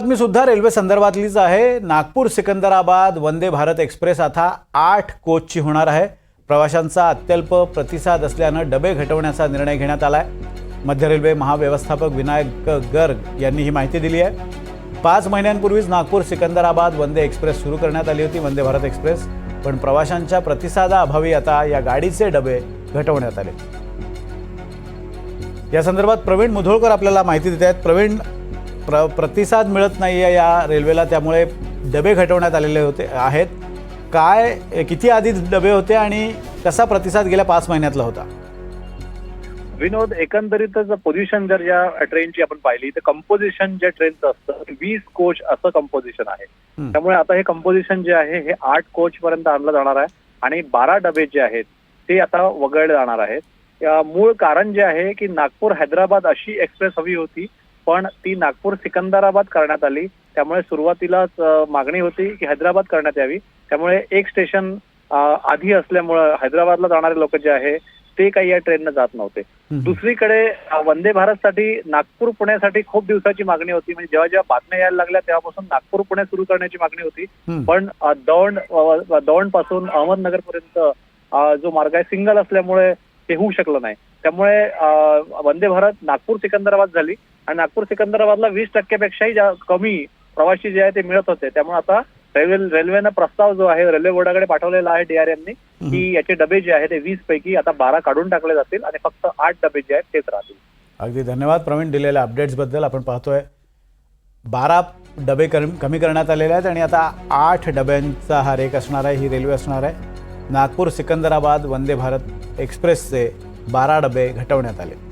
बातमी सुद्धा रेल्वे संदर्भातलीच आहे. नागपूर सिकंदराबाद वंदे भारत एक्सप्रेस आता आठ कोचची होणार आहे. प्रवाशांचा अत्यल्प प्रतिसाद असल्यानं डबे घटवण्याचा निर्णय घेण्यात आलाय. मध्य रेल्वे महाव्यवस्थापक विनायक गर्ग यांनी ही माहिती दिली आहे. पाच महिन्यांपूर्वीच नागपूर सिकंदराबाद वंदे एक्सप्रेस सुरू करण्यात आली होती वंदे भारत एक्सप्रेस. पण प्रवाशांच्या प्रतिसादाअभावी आता या गाडीचे डबे घटवण्यात आले. या संदर्भात प्रवीण मुधोळकर आपल्याला माहिती देत आहेत. प्रवीण प्र प्रतिसाद मिळत नाही आहे या रेल्वेला त्यामुळे डबे घटवण्यात आलेले होते आहेत. काय किती आधी डबे होते आणि कसा प्रतिसाद गेल्या पाच महिन्यातला होता? विनोद एकंदरीतच पोझिशन जर या ट्रेनची आपण पाहिली तर कंपोजिशन जे ट्रेनचं असतं वीस कोच असं कंपोजिशन आहे. त्यामुळे आता हे कंपोजिशन जे आहे हे आठ कोच पर्यंत आणलं जाणार आहे आणि बारा डबे जे आहेत ते आता वगळले जाणार आहेत. मूळ कारण जे आहे की नागपूर हैदराबाद अशी एक्सप्रेस हवी होती पण ती नागपूर सिकंदराबाद करण्यात आली. त्यामुळे सुरुवातीलाच मागणी होती की हैदराबाद करण्यात यावी. त्यामुळे एक स्टेशन आधी असल्यामुळं हैदराबादला जाणारे लोक जे आहे ते काही या ट्रेननं जात नव्हते. दुसरीकडे वंदे भारतसाठी नागपूर पुण्यासाठी खूप दिवसाची मागणी होती. म्हणजे जेव्हा जेव्हा बातम्या यायला लागल्या तेव्हापासून नागपूर पुणे सुरू करण्याची मागणी होती. पण दौंड दौंडपासून अहमदनगर पर्यंत जो मार्ग आहे सिंगल असल्यामुळे ते होऊ शकलं नाही. त्यामुळे वंदे भारत नागपूर सिकंदराबाद झाली. नागपूर सिकंदराबादला वीस टक्क्यापेक्षाही जा- कमी प्रवासी जे आहे ते मिळत होते. त्यामुळे आता रेल्वे रेल्वेनं प्रस्ताव जो आहे रेल्वे बोर्डाकडे पाठवलेला आहे डीआरएमनी की याचे डबे जे आहेत ते वीस पैकी आता बारा काढून टाकले जातील आणि फक्त आठ डबे जे आहेत तेच राहतील. अगदी धन्यवाद प्रवीण दिलेल्या अपडेट्सबद्दल आपण पाहतोय बारा डबे कमी कमी करण्यात आलेले आहेत आणि आता आठ डब्यांचा हा रेक असणार आहे ही रेल्वे असणार आहे. नागपूर सिकंदराबाद वंदे भारत एक्सप्रेसचे बारा डबे घटवण्यात आले.